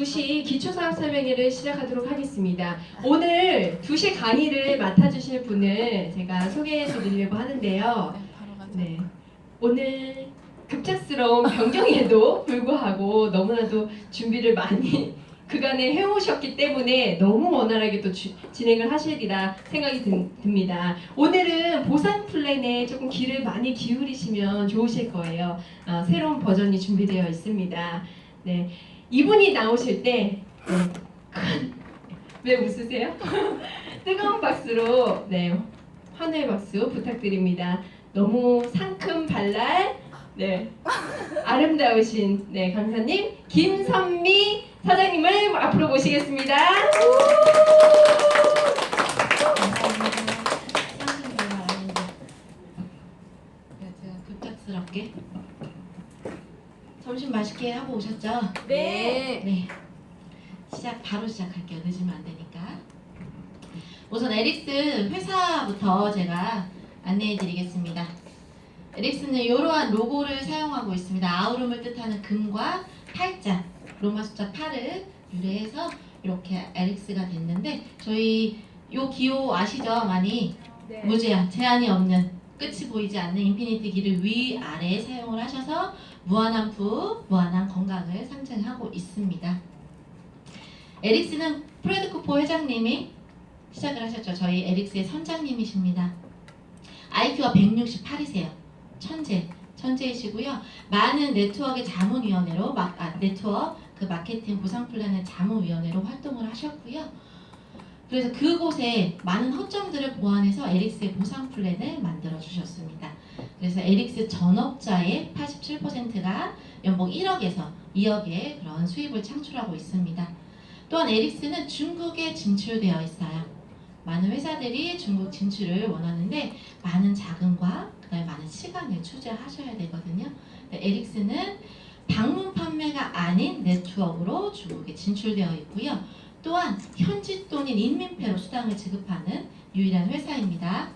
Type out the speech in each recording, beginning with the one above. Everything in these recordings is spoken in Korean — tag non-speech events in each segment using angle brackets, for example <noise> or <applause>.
2시 기초사업 설명회를 시작하도록 하겠습니다. 오늘 2시 강의를 맡아주실 분을 제가 소개해 드리려고 하는데요. 네. 오늘 급작스러운 변경에도 불구하고 너무나도 준비를 많이 <laughs> 그간에 해오셨기 때문에 너무 원활하게 또 주- 진행을 하시리라 생각이 든- 듭니다. 오늘은 보상 플랜에 조금 귀를 많이 기울이시면 좋으실 거예요. 어, 새로운 버전이 준비되어 있습니다. 네. 이분이 나오실 때 네, 큰- 왜 웃으세요? <laughs> 뜨거운 박수로 네 환호의 박수 부탁드립니다. 너무 상큼 발랄 네 아름다우신 네 강사님 김선미 사장님을 앞으로 모시겠습니다. 네, 제가 급작스럽게 점심 맛있게 하고 오셨죠? 네. 네. 시작 바로 시작할게요. 늦으면 안 되니까. 우선 에릭스 회사부터 제가 안내해 드리겠습니다. 에릭스는 이러한 로고를 사용하고 있습니다. 아우름을 뜻하는 금과 팔자, 로마 숫자 8을 유래해서 이렇게 에릭스가 됐는데 저희 요 기호 아시죠? 많이 네. 무제한, 제한이 없는 끝이 보이지 않는 인피니티 기를 위아래에 사용을 하셔서 무한한 부, 무한한 건강을 상징하고 있습니다. 에릭스는 프레드 쿠퍼 회장님이 시작을 하셨죠. 저희 에릭스의 선장님이십니다. IQ가 168이세요. 천재, 천재이시고요. 많은 네트워크의 자문위원회로 막, 아, 네트워크 그 마케팅 보상 플랜의 자문위원회로 활동을 하셨고요. 그래서 그곳에 많은 허점들을 보완해서 에릭스의 보상 플랜을 만들어 주셨습니다. 그래서 에릭스 전업자의 87%가 연봉 1억에서 2억의 그런 수입을 창출하고 있습니다. 또한 에릭스는 중국에 진출되어 있어요. 많은 회사들이 중국 진출을 원하는데 많은 자금과 그다음에 많은 시간을 투자하셔야 되거든요. 에릭스는 방문 판매가 아닌 네트워크로 중국에 진출되어 있고요. 또한 현지 돈인 인민폐로 수당을 지급하는 유일한 회사입니다.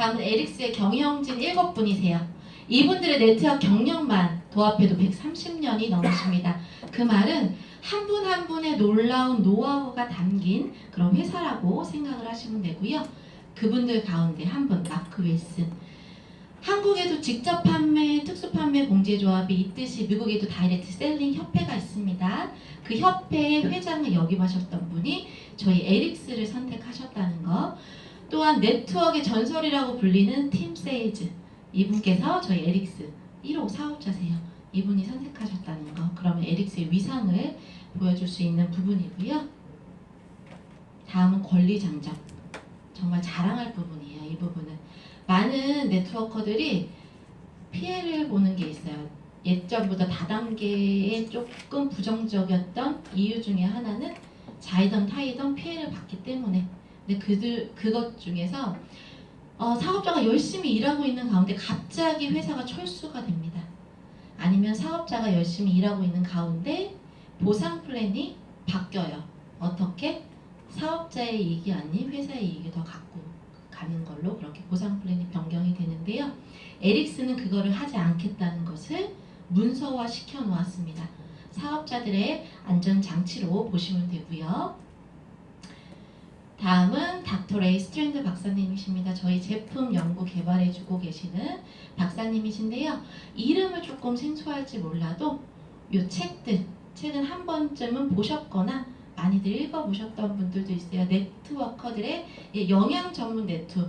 다음은 에릭스의 경영진 7분이세요. 이분들의 네트워크 경력만 도합해도 130년이 넘으십니다. 그 말은 한분한 분의 놀라운 노하우가 담긴 그런 회사라고 생각을 하시면 되고요. 그분들 가운데 한 분, 마크 윌슨. 한국에도 직접 판매, 특수 판매 공제 조합이 있듯이 미국에도 다이렉트 셀링 협회가 있습니다. 그 협회의 회장을 역임하셨던 분이 저희 에릭스를 선택하셨다는 거. 또한 네트워크의 전설이라고 불리는 팀 세일즈. 이분께서 저희 에릭스 1호 사업자세요. 이분이 선택하셨다는 거. 그러면 에릭스의 위상을 보여줄 수 있는 부분이고요. 다음은 권리 장점. 정말 자랑할 부분이에요. 이 부분은. 많은 네트워커들이 피해를 보는 게 있어요. 예전보다 다단계에 조금 부정적이었던 이유 중에 하나는 자이던 타이던 피해를 받기 때문에. 근데 그들 그것 중에서 어, 사업자가 열심히 일하고 있는 가운데 갑자기 회사가 철수가 됩니다. 아니면 사업자가 열심히 일하고 있는 가운데 보상 플랜이 바뀌어요. 어떻게? 사업자의 이익이 아닌 회사의 이익이 더 갖고 가는 걸로 그렇게 보상 플랜이 변경이 되는데요. 에릭스는 그거를 하지 않겠다는 것을 문서화 시켜 놓았습니다. 사업자들의 안전 장치로 보시면 되고요. 다음은 닥터 레이 스트랜드 박사님이십니다. 저희 제품 연구 개발해주고 계시는 박사님이신데요. 이름을 조금 생소할지 몰라도 요 책들, 책은 한 번쯤은 보셨거나 많이들 읽어보셨던 분들도 있어요. 네트워커들의 예, 영양 전문 네트를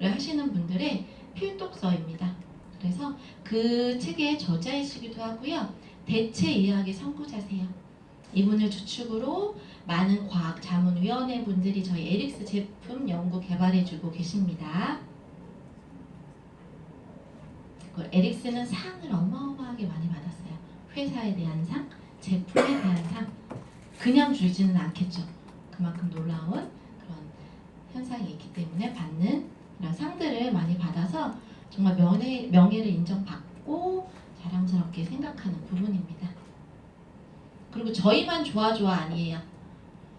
하시는 분들의 필독서입니다. 그래서 그 책의 저자이시기도 하고요. 대체 의학의 선구자세요. 이분을 주축으로 많은 과학 자문위원회 분들이 저희 에릭스 제품 연구 개발해주고 계십니다. 에릭스는 상을 어마어마하게 많이 받았어요. 회사에 대한 상, 제품에 대한 상. 그냥 주지는 않겠죠. 그만큼 놀라운 그런 현상이 있기 때문에 받는 그런 상들을 많이 받아서 정말 명예, 명예를 인정받고 자랑스럽게 생각하는 부분입니다. 그리고 저희만 좋아 좋아 아니에요.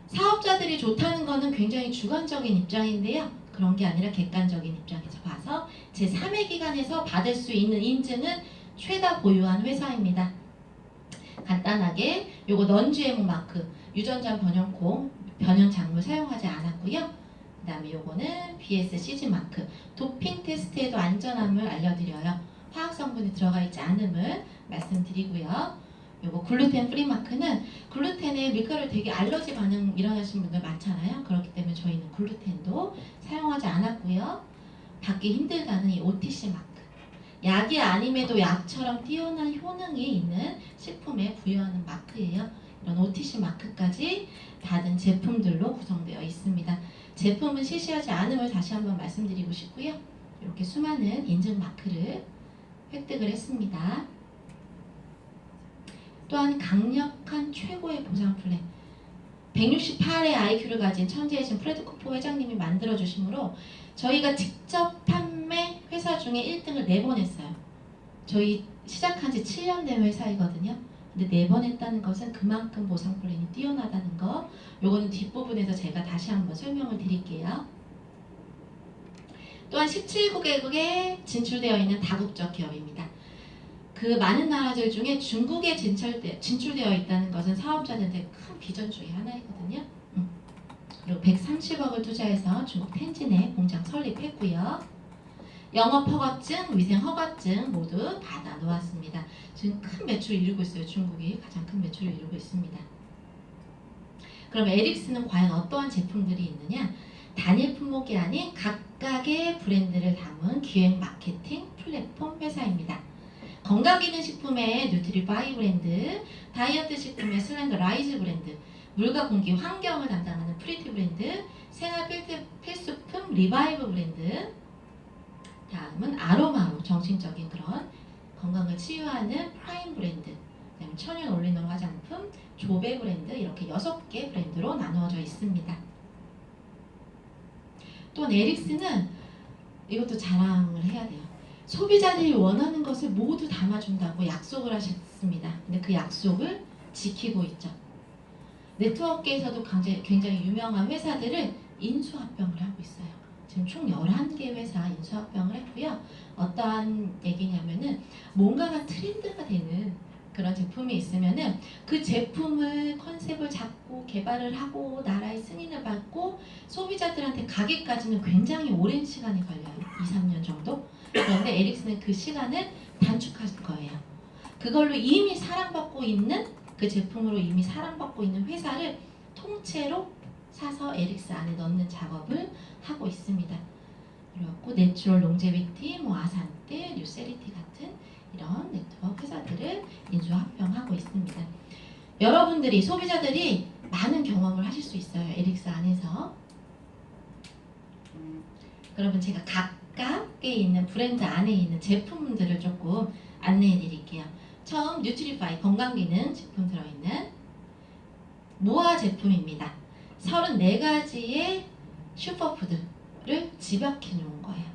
사업자들이 좋다는 거는 굉장히 주관적인 입장인데요. 그런 게 아니라 객관적인 입장에서 봐서 제 3회 기간에서 받을 수 있는 인증은 최다 보유한 회사입니다. 간단하게 요거 넌GMO 마크 유전자 변형콩 변형 작물 사용하지 않았고요. 그 다음에 요거는 BSCG 마크 도핑 테스트에도 안전함을 알려드려요. 화학 성분이 들어가 있지 않음을 말씀드리고요. 요거 글루텐 프리 마크는 글루텐에 밀가루 되게 알러지 반응 일어나신 분들 많잖아요. 그렇기 때문에 저희는 글루텐도 사용하지 않았고요. 받기 힘들다는 이 OTC 마크. 약이 아님에도 약처럼 뛰어난 효능이 있는 식품에 부여하는 마크예요. 이런 OTC 마크까지 받은 제품들로 구성되어 있습니다. 제품은 실시하지 않음을 다시 한번 말씀드리고 싶고요. 이렇게 수많은 인증 마크를 획득을 했습니다. 또한 강력한 최고의 보상 플랜 168의 IQ를 가진 천재의 신 프레드 코포 회장님이 만들어 주심으로 저희가 직접 판매 회사 중에 1등을 4번 했어요. 저희 시작한 지 7년 된 회사이거든요. 근데 4번 했다는 것은 그만큼 보상 플랜이 뛰어나다는 거. 요거는 뒷부분에서 제가 다시 한번 설명을 드릴게요. 또한 17개국에 진출되어 있는 다국적 기업입니다. 그 많은 나라들 중에 중국에 진출되, 진출되어 있다는 것은 사업자들한테 큰 비전 중에 하나이거든요. 음. 그리고 130억을 투자해서 중국 텐진에 공장 설립했고요. 영업 허가증, 위생 허가증 모두 받아 놓았습니다. 지금 큰 매출을 이루고 있어요. 중국이 가장 큰 매출을 이루고 있습니다. 그럼 에릭스는 과연 어떠한 제품들이 있느냐? 단일 품목이 아닌 각각의 브랜드를 담은 기획 마케팅 플랫폼 회사입니다. 건강기능식품의 뉴트리바이 브랜드, 다이어트 식품의 슬렌더 라이즈 브랜드, 물과 공기 환경을 담당하는 프리티 브랜드, 생활 필수, 필수품 리바이브 브랜드, 다음은 아로마로 정신적인 그런 건강을 치유하는 프라임 브랜드, 천연 올리는 화장품, 조배 브랜드 이렇게 여섯 개 브랜드로 나누어져 있습니다. 또 에릭스는 이것도 자랑을 해야 돼요. 소비자들이 원하는 것을 모두 담아준다고 약속을 하셨습니다. 근데 그 약속을 지키고 있죠. 네트워크에서도 굉장히, 굉장히 유명한 회사들을 인수합병을 하고 있어요. 지금 총 11개 회사 인수합병을 했고요. 어떠한 얘기냐면은 뭔가가 트렌드가 되는 그런 제품이 있으면은 그 제품을 컨셉을 잡고 개발을 하고 나라의 승인을 받고 소비자들한테 가기까지는 굉장히 오랜 시간이 걸려요. 2, 3년 정도. 그런데 에릭스는 그 시간을 단축할 거예요. 그걸로 이미 사랑받고 있는 그 제품으로 이미 사랑받고 있는 회사를 통째로 사서 에릭스 안에 넣는 작업을 하고 있습니다. 그리고 내추럴 롱제비티, 뭐 아산테, 뉴세리티 같은 이런 네트워크 회사들을 인수합병하고 있습니다. 여러분들이 소비자들이 많은 경험을 하실 수 있어요. 에릭스 안에서. 그러면 제가 각 각에 있는 브랜드 안에 있는 제품들을 조금 안내해 드릴게요. 처음 뉴트리파이 건강기능 제품 들어있는 모아 제품입니다. 34가지의 슈퍼푸드를 집약해 놓은 거예요.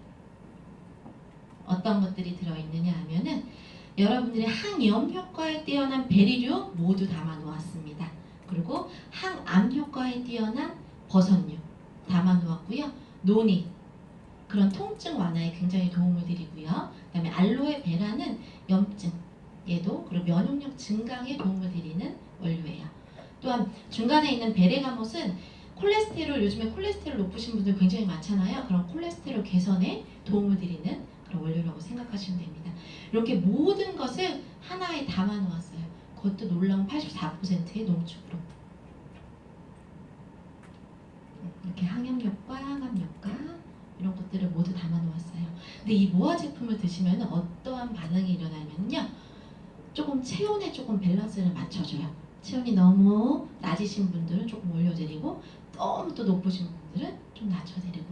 어떤 것들이 들어있느냐 하면은 여러분들의 항염 효과에 뛰어난 베리류 모두 담아 놓았습니다. 그리고 항암 효과에 뛰어난 버섯류 담아 놓았고요. 노니 그런 통증 완화에 굉장히 도움을 드리고요. 그다음에 알로에 베라는 염증 얘도 그리고 면역력 증강에 도움을 드리는 원료예요. 또한 중간에 있는 베레가못은 콜레스테롤 요즘에 콜레스테롤 높으신 분들 굉장히 많잖아요. 그런 콜레스테롤 개선에 도움을 드리는 그런 원료라고 생각하시면 됩니다. 이렇게 모든 것을 하나에 담아 놓았어요. 그것도 놀라운 84%의 농축으로. 이렇게 항염 효과, 항암 효과 이런 것들을 모두 담아 놓았어요. 근데 이 모아 제품을 드시면 어떠한 반응이 일어나면요. 조금 체온에 조금 밸런스를 맞춰줘요. 체온이 너무 낮으신 분들은 조금 올려드리고 너무 또 높으신 분들은 좀 낮춰드리고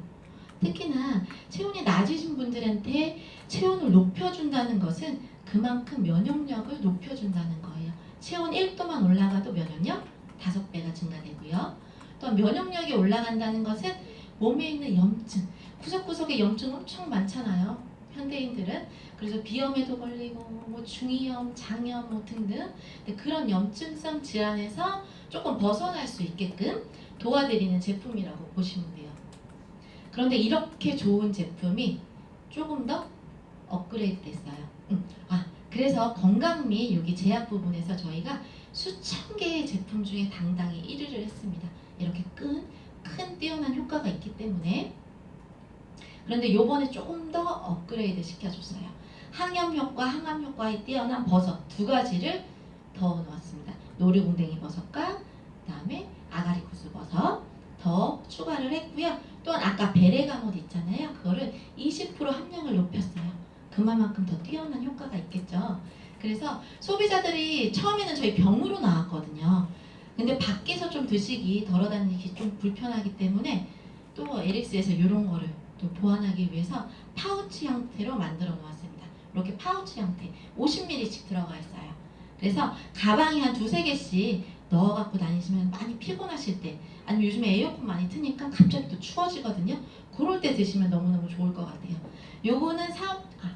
특히나 체온이 낮으신 분들한테 체온을 높여준다는 것은 그만큼 면역력을 높여준다는 거예요. 체온 1도만 올라가도 면역력 5배가 증가되고요. 또 면역력이 올라간다는 것은 몸에 있는 염증, 구석구석에 염증 엄청 많잖아요. 현대인들은 그래서 비염에도 걸리고 뭐 중이염, 장염 뭐 등등 그런 염증성 질환에서 조금 벗어날 수 있게끔 도와드리는 제품이라고 보시면 돼요. 그런데 이렇게 좋은 제품이 조금 더 업그레이드 됐어요. 음. 아, 그래서 건강 및 여기 제약 부분에서 저희가 수천 개의 제품 중에 당당히 1위를 했습니다. 이렇게 큰, 큰 뛰어난 효과가 있기 때문에 그런데 요번에 조금 더 업그레이드 시켜줬어요. 항염 효과, 항암 효과에 뛰어난 버섯 두 가지를 더 넣었습니다. 노루궁뎅이 버섯과 그다음에 아가리 구슬 버섯 더 추가를 했고요. 또한 아까 베레가못 있잖아요. 그거를 20% 함량을 높였어요. 그만큼 더 뛰어난 효과가 있겠죠. 그래서 소비자들이 처음에는 저희 병으로 나왔거든요. 근데 밖에서 좀 드시기 덜어 다니기 좀 불편하기 때문에 또 에릭스에서 이런 거를 또 보완하기 위해서 파우치 형태로 만들어 놓았습니다. 이렇게 파우치 형태 50ml씩 들어가 있어요. 그래서 가방에 한 두세 개씩 넣어 갖고 다니시면 많이 피곤하실 때 아니면 요즘에 에어컨 많이 트니까 갑자기 또 추워지거든요. 그럴 때 드시면 너무너무 좋을 것 같아요. 요거는 사업 아,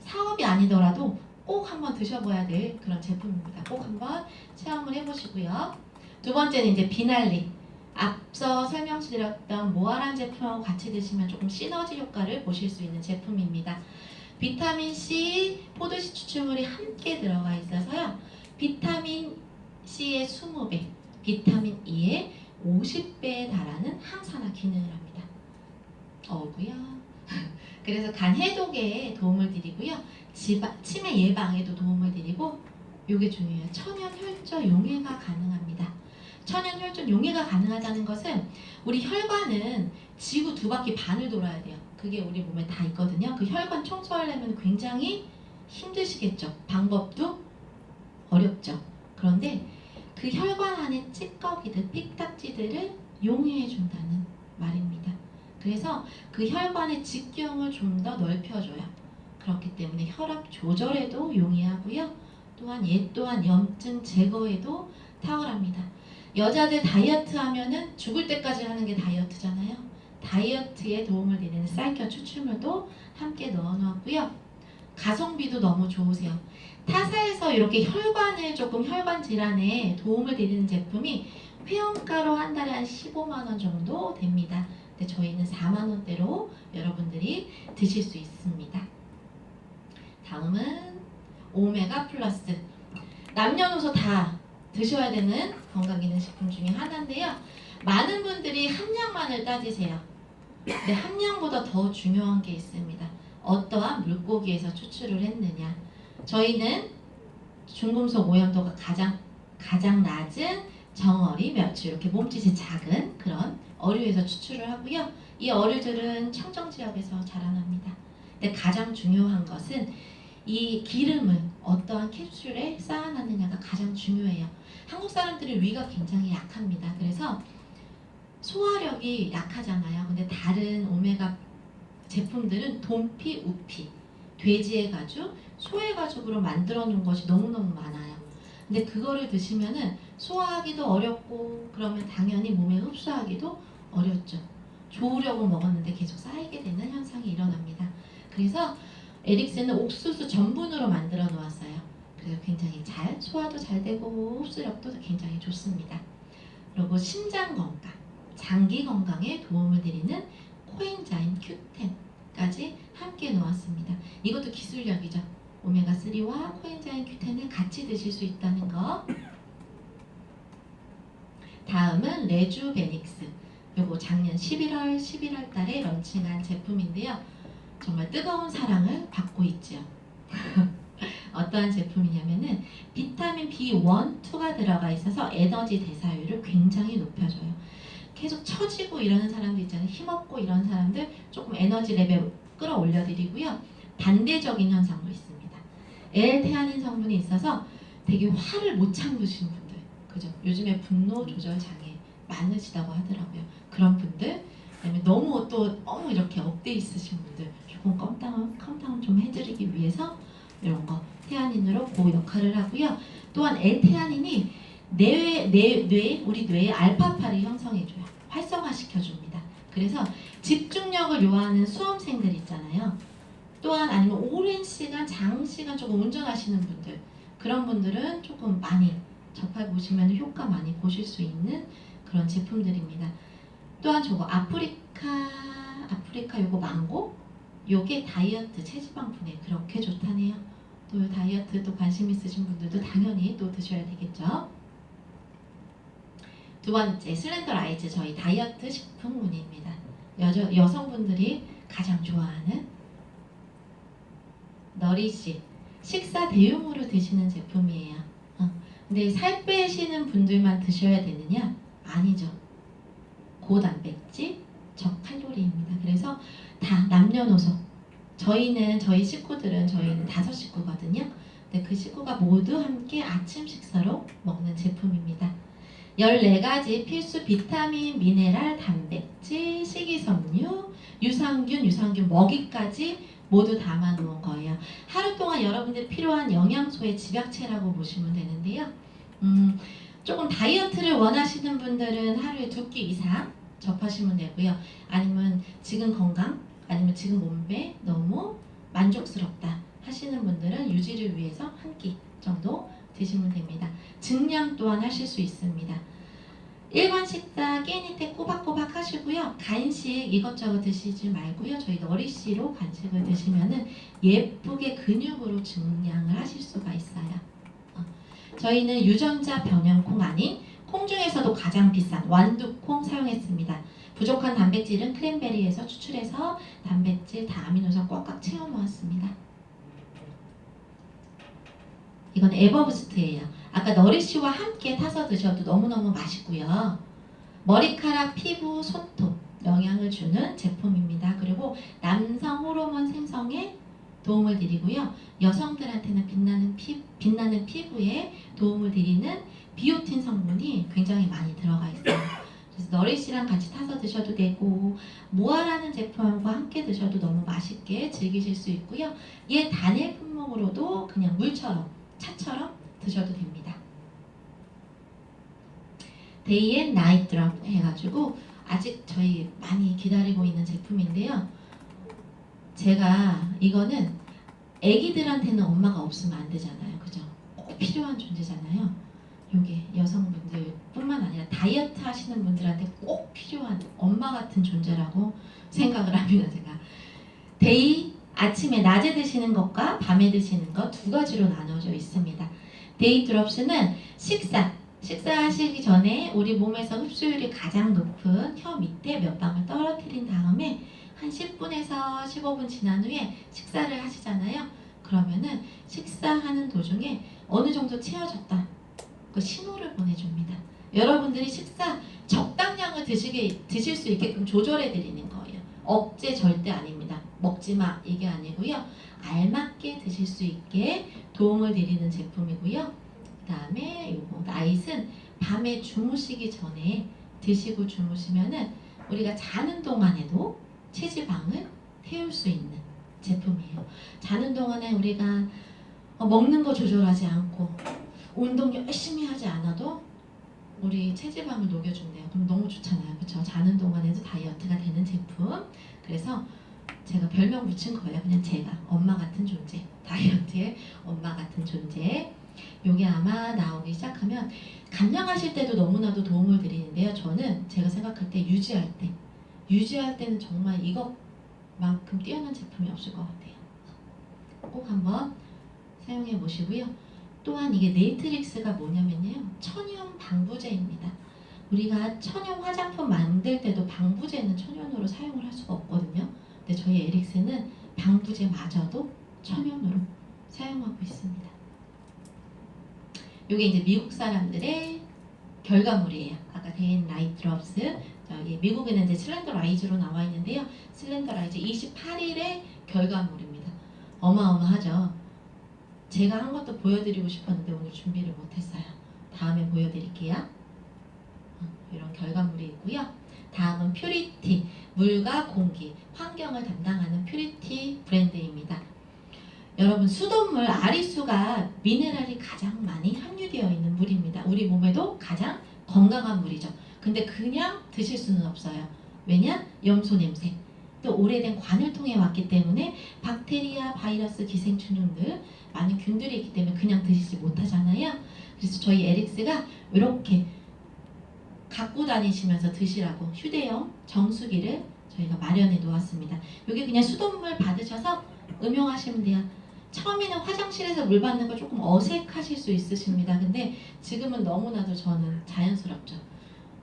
사업이 아니더라도 꼭 한번 드셔봐야 될 그런 제품입니다. 꼭 한번 체험을 해보시고요. 두 번째는 이제 비날리. 앞서 설명드렸던 모아란 제품하고 같이 드시면 조금 시너지 효과를 보실 수 있는 제품입니다. 비타민 C, 포도씨 추출물이 함께 들어가 있어서요. 비타민 C의 20배, 비타민 E의 50배에 달하는 항산화 기능을 합니다. 어구야. <laughs> 그래서 간 해독에 도움을 드리고요. 치매 예방에도 도움을 드리고 요게 중요해요. 천연 혈전 용해가 가능합니다. 천연 혈전 용해가 가능하다는 것은 우리 혈관은 지구 두 바퀴 반을 돌아야 돼요. 그게 우리 몸에 다 있거든요. 그 혈관 청소하려면 굉장히 힘드시겠죠. 방법도 어렵죠. 그런데 그 혈관 안에 찌꺼기들, 픽딱지들을 용해해 준다는 말입니다. 그래서 그 혈관의 직경을 좀 더 넓혀줘요. 그렇기 때문에 혈압 조절에도 용이하고요. 또한 얘 또한 염증 제거에도 탁월합니다. 여자들 다이어트 하면은 죽을 때까지 하는 게 다이어트잖아요. 다이어트에 도움을 드리는 사이켜 추출물도 함께 넣어 놓았고요. 가성비도 너무 좋으세요. 타사에서 이렇게 혈관을 조금 혈관 질환에 도움을 드리는 제품이 회원가로 한 달에 한 15만 원 정도 됩니다. 근데 저희는 4만 원대로 여러분들이 드실 수 있습니다. 다음은 오메가 플러스. 남녀노소 다 드셔야 되는 건강기능식품 중에 하나인데요. 많은 분들이 함량만을 따지세요. 근데 함량보다 더 중요한 게 있습니다. 어떠한 물고기에서 추출을 했느냐. 저희는 중금속 오염도가 가장 가장 낮은 정어리, 멸치 이렇게 몸짓이 작은 그런 어류에서 추출을 하고요. 이 어류들은 청정 지역에서 자라납니다. 근데 가장 중요한 것은 이 기름을 어떠한 캡슐에 쌓아놨느냐가 가장 중요해요. 한국 사람들은 위가 굉장히 약합니다. 그래서 소화력이 약하잖아요. 근데 다른 오메가 제품들은 돈피, 우피, 돼지의 가죽, 소의 가죽으로 만들어 놓은 것이 너무너무 많아요. 근데 그거를 드시면은 소화하기도 어렵고 그러면 당연히 몸에 흡수하기도 어렵죠. 좋으려고 먹었는데 계속 쌓이게 되는 현상이 일어납니다. 그래서 에릭스는 옥수수 전분으로 만들어 놓았어요. 그래서 굉장히 잘 소화도 잘 되고 흡수력도 굉장히 좋습니다. 그리고 심장 건강, 장기 건강에 도움을 드리는 코엔자임 Q10까지 함께 놓았습니다. 이것도 기술력이죠. 오메가 3와 코엔자임 Q10을 같이 드실 수 있다는 거. 다음은 레주베닉스. 요거 작년 11월 11월 달에 런칭한 제품인데요. 정말 뜨거운 사랑을 받고 있죠. <laughs> 어떠한 제품이냐면은 비타민 B1, 2가 들어가 있어서 에너지 대사율을 굉장히 높여줘요. 계속 처지고 이러는 사람들 있잖아요. 힘없고 이런 사람들 조금 에너지 레벨 끌어올려드리고요. 반대적인 현상도 있습니다. L테아닌 성분이 있어서 되게 화를 못 참으시는 분들, 그죠? 요즘에 분노 조절 장애 많으시다고 하더라고요. 그런 분들, 그다음에 너무 또 너무 이렇게 업돼 있으신 분들 조금 컴다운 컴다운 좀 해드리기 위해서 이런 거 테아닌으로 그 역할을 하고요. 또한 L테아닌이 뇌, 뇌, 뇌, 우리 뇌의 알파파를 형성해줘요. 활성화시켜줍니다. 그래서 집중력을 요하는 수험생들 있잖아요. 또한 아니면 오랜 시간, 장시간 조금 운전하시는 분들 그런 분들은 조금 많이 접해 보시면 효과 많이 보실 수 있는 그런 제품들입니다. 또한 저거 아프리카 아프리카 요거 망고 요게 다이어트 체지방 분해 그렇게 좋다네요. 또 다이어트 또 관심 있으신 분들도 당연히 또 드셔야 되겠죠. 두 번째 슬렌더 라이즈 저희 다이어트 식품군입니다. 여자, 여성분들이 가장 좋아하는 너리씨 식사 대용으로 드시는 제품이에요. 어, 근데 살 빼시는 분들만 드셔야 되느냐? 아니죠. 고단백질, 저칼로리입니다. 그래서 다 남녀노소 저희는 저희 식구들은 저희는 다섯 식구거든요. 근데 그 식구가 모두 함께 아침 식사로 먹는 제품입니다. 14가지 필수 비타민, 미네랄, 단백질, 식이섬유, 유산균, 유산균 먹이까지 모두 담아 놓은 거예요. 하루 동안 여러분들 필요한 영양소의 집약체라고 보시면 되는데요. 음, 조금 다이어트를 원하시는 분들은 하루에 두 끼 이상 접하시면 되고요. 아니면 지금 건강, 아니면 지금 몸매 너무 만족스럽다 하시는 분들은 유지를 위해서 한 끼 정도 드시면 됩니다. 증량 또한 하실 수 있습니다. 일반 식사 때 꼬박꼬박 하시고요. 간식 이것저것 드시지 말고요. 저희 너리씨로 간식을 드시면은 예쁘게 근육으로 증량을 하실 수가 있어요. 어. 저희는 유전자 변형콩 아닌 콩 중에서도 가장 비싼 완두콩 사용했습니다. 부족한 단백질은 크랜베리에서 추출해서 단백질 다 아미노산 꽉꽉 채워 놓았습니다. 이건 에버부스트예요. 아까 너리씨와 함께 타서 드셔도 너무너무 맛있고요. 머리카락, 피부, 손톱 영향을 주는 제품입니다. 그리고 남성 호르몬 생성에 도움을 드리고요. 여성들한테는 빛나는 피, 빛나는 피부에 도움을 드리는 비오틴 성분이 굉장히 많이 들어가 있어요. 그래서 너리씨랑 같이 타서 드셔도 되고 모아라는 제품과 함께 드셔도 너무 맛있게 즐기실 수 있고요. 얘 단일 품목으로도 그냥 물처럼 차처럼 드셔도 됩니다. 데이 앤 나이트 드롭 해가지고 아직 저희 많이 기다리고 있는 제품인데요. 제가 이거는 아기들한테는 엄마가 없으면 안 되잖아요. 그죠? 꼭 필요한 존재잖아요. 요게 여성분들뿐만 아니라 다이어트 하시는 분들한테 꼭 필요한 엄마 같은 존재라고 생각을 합니다. 제가 데이 아침에 낮에 드시는 것과 밤에 드시는 것 두 가지로 나눠져 있습니다. 데이 드롭스는 식사 식사하시기 전에 우리 몸에서 흡수율이 가장 높은 혀 밑에 몇 방울 떨어뜨린 다음에 한 10분에서 15분 지난 후에 식사를 하시잖아요. 그러면은 식사하는 도중에 어느 정도 채워졌다. 그 신호를 보내줍니다. 여러분들이 식사 적당량을 드시게, 드실 수 있게끔 조절해 드리는 거예요. 억제 절대 아닙니다. 먹지 마 이게 아니고요. 알맞게 드실 수 있게 도움을 드리는 제품이고요. 그 다음에 요거 나잇은 밤에 주무시기 전에 드시고 주무시면은 우리가 자는 동안에도 체지방을 태울 수 있는 제품이에요. 자는 동안에 우리가 어, 먹는 거 조절하지 않고 운동 열심히 하지 않아도 우리 체지방을 녹여준대요. 그럼 너무 좋잖아요. 그렇죠? 자는 동안에도 다이어트가 되는 제품. 그래서 제가 별명 붙인 거예요. 그냥 제가 엄마 같은 존재. <laughs> 다이어트의 엄마 같은 존재. 요게 아마 나오기 시작하면 감량하실 때도 너무나도 도움을 드리는데요. 저는 제가 생각할 때 유지할 때 유지할 때는 정말 이것만큼 뛰어난 제품이 없을 것 같아요. 꼭 한번 사용해 보시고요. 또한 이게 네이트릭스가 뭐냐면요. 천연 방부제입니다. 우리가 천연 화장품 만들 때도 방부제는 천연으로 사용을 할 수가 없거든요. 근데 저희 에릭스는 방부제마저도 천연으로 사용하고 있습니다. 이게 이제 미국 사람들의 결과물이에요. 아까 데인 라이트 드롭스 저기 미국에는 이제 슬렌더 라이즈로 나와 있는데요. 슬렌더 라이즈 28일의 결과물입니다. 어마어마하죠. 제가 한 것도 보여드리고 싶었는데 오늘 준비를 못했어요. 다음에 보여드릴게요. 어, 이런 결과물이 있고요. 다음은 퓨리티, 물과 공기, 환경을 담당하는 퓨리티 브랜드입니다. 여러분 수돗물 아리수가 미네랄이 가장 많이 함유되어 있는 물입니다. 우리 몸에도 가장 건강한 물이죠. 근데 그냥 드실 수는 없어요. 왜냐? 염소 냄새. 또 오래된 관을 통해 왔기 때문에 박테리아, 바이러스, 기생충들 많은 균들이 있기 때문에 그냥 드시지 못하잖아요. 그래서 저희 에릭스가 이렇게 갖고 다니시면서 드시라고 휴대용 정수기를 저희가 마련해 놓았습니다. 이게 그냥 수돗물 받으셔서 음용하시면 돼요. 처음에는 화장실에서 물 받는 거 조금 어색하실 수 있으십니다. 근데 지금은 너무나도 저는 자연스럽죠.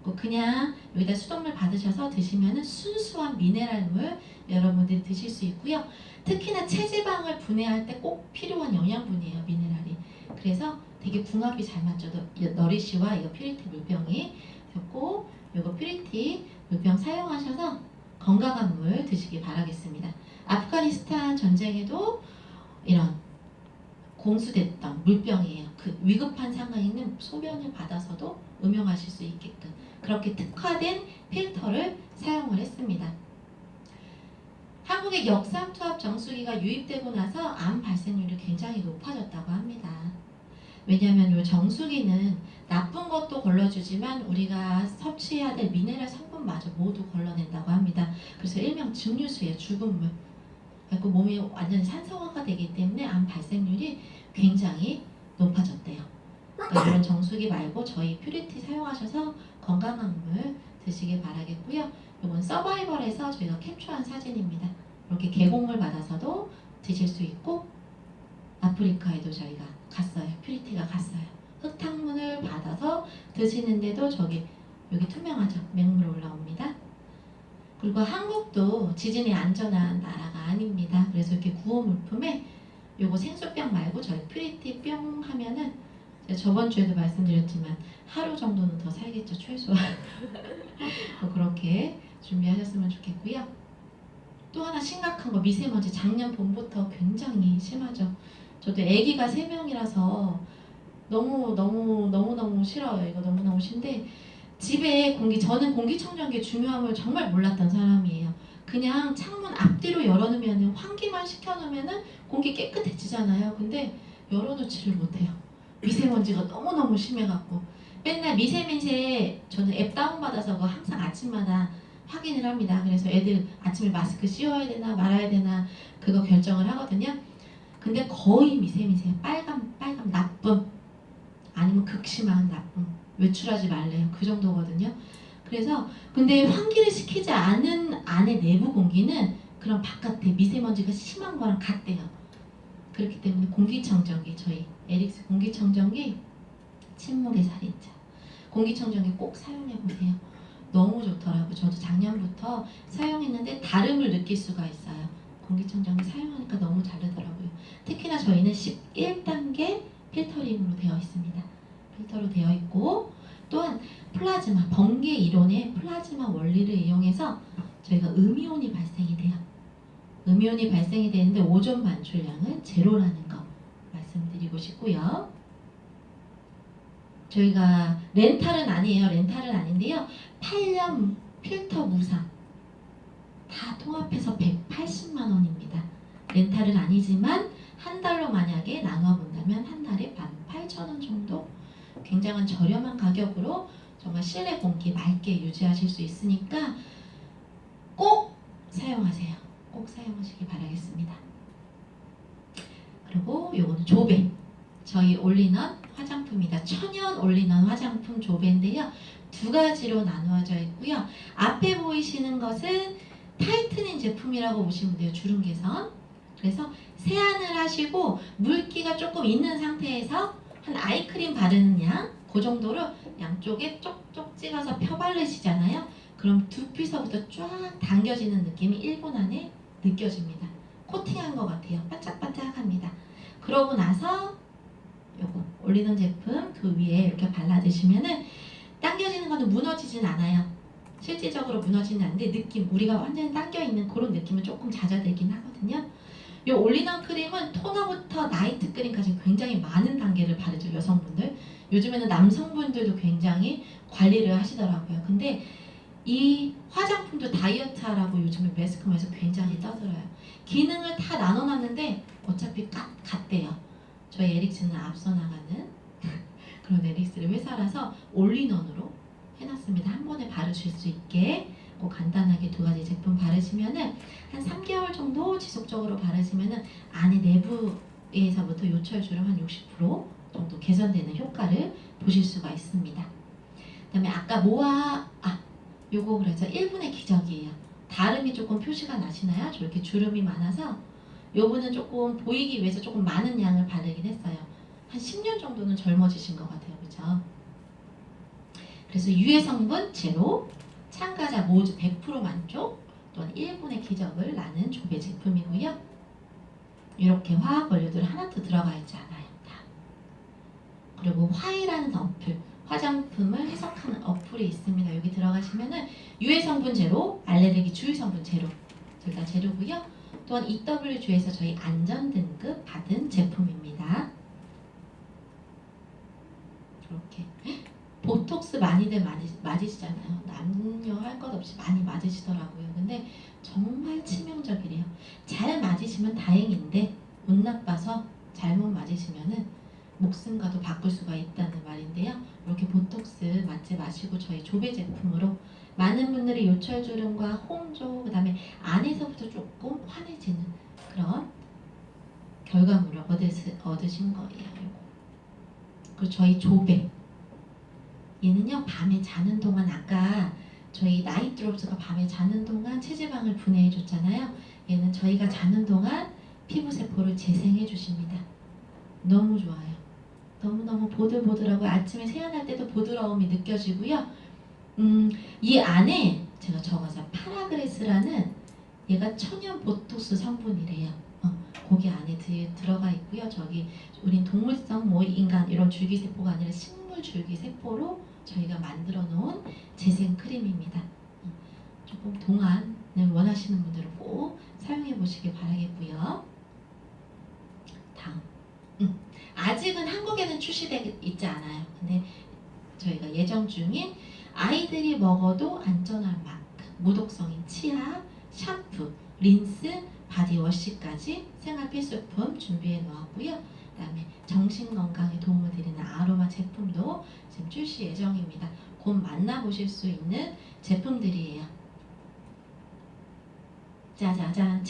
그 그냥 여기다 수돗물 받으셔서 드시면은 순수한 미네랄물 여러분들이 드실 수 있고요. 특히나 체지방을 분해할 때 꼭 필요한 영양분이에요, 미네랄이. 그래서 되게 궁합이 잘 맞죠. 너- 너리시와 이거 퓨리티 물병이 꼭 이거 퓨리티 물병 사용하셔서 건강한 물 드시기 바라겠습니다. 아프가니스탄 전쟁에도 이런 공수됐던 물병이에요. 그 위급한 상황에는 소변을 받아서도 음용하실 수 있게끔 그렇게 특화된 필터를 사용을 했습니다. 한국의 역삼투압 정수기가 유입되고 나서 암 발생률이 굉장히 높아졌다고 합니다. 왜냐하면 이 정수기는 나쁜 것도 걸러주지만 우리가 섭취해야 될 미네랄 성분마저 모두 걸러낸다고 합니다. 그래서 일명 증류수예요, 죽은 물. 그래서 몸이 완전히 산성화가 되기 때문에 암 발생률이 굉장히 높아졌대요. 그러니까 이런 정수기 말고 저희 퓨리티 사용하셔서 건강한 물 드시길 바라겠고요. 이건 서바이벌에서 저희가 캡처한 사진입니다. 이렇게 계곡물 받아서도 드실 수 있고 아프리카에도 저희가 갔어요. 퓨리티가 갔어요. 흙탕물을 받아서 드시는데도 저기 여기 투명하죠. 맹물 올라옵니다. 그리고 한국도 지진이 안전한 나라가 아닙니다. 그래서 이렇게 구호 물품에 요거 생수병 말고 저희 퓨리티 뿅 하면은 저번 주에도 말씀드렸지만 하루 정도는 더 살겠죠 최소한 <laughs> 뭐 그렇게 준비하셨으면 좋겠고요. 또 하나 심각한 거 미세먼지 작년 봄부터 굉장히 심하죠. 저도 아기가 세 명이라서 너무 너무 너무 너무 싫어요. 이거 너무 너무 싫은데 집에 공기 저는 공기청정기의 중요함을 정말 몰랐던 사람이에요. 그냥 창문 앞뒤로 열어놓으면 환기만 시켜놓으면 공기 깨끗해지잖아요. 근데 열어놓지를 못해요. 미세먼지가 너무너무 심해갖고 맨날 미세미세 저는 앱 다운받아서 항상 아침마다 확인을 합니다. 그래서 애들 아침에 마스크 씌워야 되나 말아야 되나 그거 결정을 하거든요. 근데 거의 미세미세 빨간 빨간 나쁨 아니면 극심한 나쁨 외출하지 말래요. 그 정도거든요. 그래서 근데 환기를 시키지 않은 안의 내부 공기는 그런 바깥에 미세먼지가 심한 거랑 같대요. 그렇기 때문에 공기청정기 저희 에릭스 공기청정기 침묵의 살인자 공기청정기 꼭 사용해 보세요. 너무 좋더라고요. 저도 작년부터 사용했는데 다름을 느낄 수가 있어요. 공기청정기 사용하니까 너무 다르더라고요. 특히나 저희는 11단계 필터링으로 되어 있습니다. 필터로 되어 있고 또한 플라즈마 번개 이론의 플라즈마 원리를 이용해서 저희가 음이온이 발생이 돼요. 음이온이 발생이 되는데 오존 반출량은 제로라는 거 드리고 싶고요. 저희가 렌탈은 아니에요. 렌탈은 아닌데요. 8년 필터 무상 다 통합해서 180만 원입니다. 렌탈은 아니지만 한 달로 만약에 나눠 본다면 한 달에 18,000원 정도 굉장한 저렴한 가격으로 정말 실내 공기 맑게 유지하실 수 있으니까 꼭 사용하세요. 꼭 사용하시기 바라겠습니다. 그리고 요거는 조배. 저희 올리넌 화장품이다. 천연 올리넌 화장품 조배인데요. 두 가지로 나누어져 있고요. 앞에 보이시는 것은 타이트닝 제품이라고 보시면 돼요. 주름 개선. 그래서 세안을 하시고 물기가 조금 있는 상태에서 한 아이크림 바르는 양, 그 정도로 양쪽에 쪽쪽 찍어서 펴 바르시잖아요. 그럼 두피서부터 쫙 당겨지는 느낌이 1분 안에 느껴집니다. 코팅한 것 같아요. 반짝반짝합니다. 그러고 나서 요거 올리는 제품 그 위에 이렇게 발라주시면은 당겨지는 거는 무너지진 않아요. 실질적으로 무너지는 않는데 느낌 우리가 완전히 당겨 있는 그런 느낌은 조금 잦아들긴 하거든요. 이 올리넌 크림은 토너부터 나이트 크림까지 굉장히 많은 단계를 바르죠 여성분들. 요즘에는 남성분들도 굉장히 관리를 하시더라고요. 근데 이 화장품도 다이어트하라고 요즘에 매스컴에서 굉장히 떠들어요. 기능을 다 나눠놨는데 어차피 까, 같대요. 저희 에릭스는 앞서 나가는 <laughs> 그런 에릭스를 회사라서 올리넌으로 해놨습니다. 한 번에 바르실 수 있게 꼭 간단하게 두 가지 제품 바르시면은 한 3개월 정도 지속적으로 바르시면은 안에 내부에서부터 요철 주름 한 60% 정도 개선되는 효과를 보실 수가 있습니다. 그다음에 아까 모아 아 요거 그래서 1분의 기적이에요. 다름이 조금 표시가 나시나요? 저렇게 주름이 많아서 요분은 조금 보이기 위해서 조금 많은 양을 바르긴 했어요. 한 10년 정도는 젊어지신 것 같아요. 그죠? 그래서 유해 성분 제로, 참가자 모두 100% 만족, 또한 1분의 기적을 나는 조배 제품이고요. 이렇게 화학 원료들 하나도 들어가 있지 않아요. 다. 그리고 화이라는 어플, 화장품을 해석하는 어플이 있습니다. 여기 들어가시면은 유해 성분 제로, 알레르기 주의 성분 제로, 둘 다 제로고요. 또한 EW주에서 저희 안전 등급 받은 제품입니다. 이렇게 보톡스 많이들 많이 맞으시잖아요. 남녀 할 것 없이 많이 맞으시더라고요. 근데 정말 치명적이래요. 잘 맞으시면 다행인데 운 나빠서 잘못 맞으시면은 목숨과도 바꿀 수가 있다는 말인데요. 이렇게 보톡스 맞지 마시고 저희 조배 제품으로 많은 분들이 요철 주름과 홍조 그다음에 안에서부터 조금 환해지는 그런 결과물을 얻으시, 얻으신 거예요. 그리고 저희 조배 얘는요 밤에 자는 동안 아까 저희 나이트롭스가 밤에 자는 동안 체지방을 분해해 줬잖아요. 얘는 저희가 자는 동안 피부 세포를 재생해 주십니다. 너무 좋아요. 너무너무 보들보들하고 아침에 세안할 때도 부드러움이 느껴지고요. 음, 이 안에 제가 적어서 파라그레스라는 얘가 천연 보톡스 성분이래요. 어, 거기 안에 드, 들어가 있고요. 저기 우린 동물성 뭐 인간 이런 줄기세포가 아니라 식물 줄기세포로 저희가 만들어 놓은 재생 크림입니다. 어, 조금 동안을 원하시는 분들은 꼭 사용해 보시길 바라겠고요. 다음. 음, 아직은 한국에는 출시되어 있지 않아요. 근데 저희가 예정 중인 아이들이 먹어도 안전한 마크, 무독성인 치약, 샴푸, 린스, 바디워시까지 생활 필수품 준비해 놓았고요. 그다음에 정신 건강에 도움을 드리는 아로마 제품도 지금 출시 예정입니다. 곧 만나보실 수 있는 제품들이에요. 짜자잔.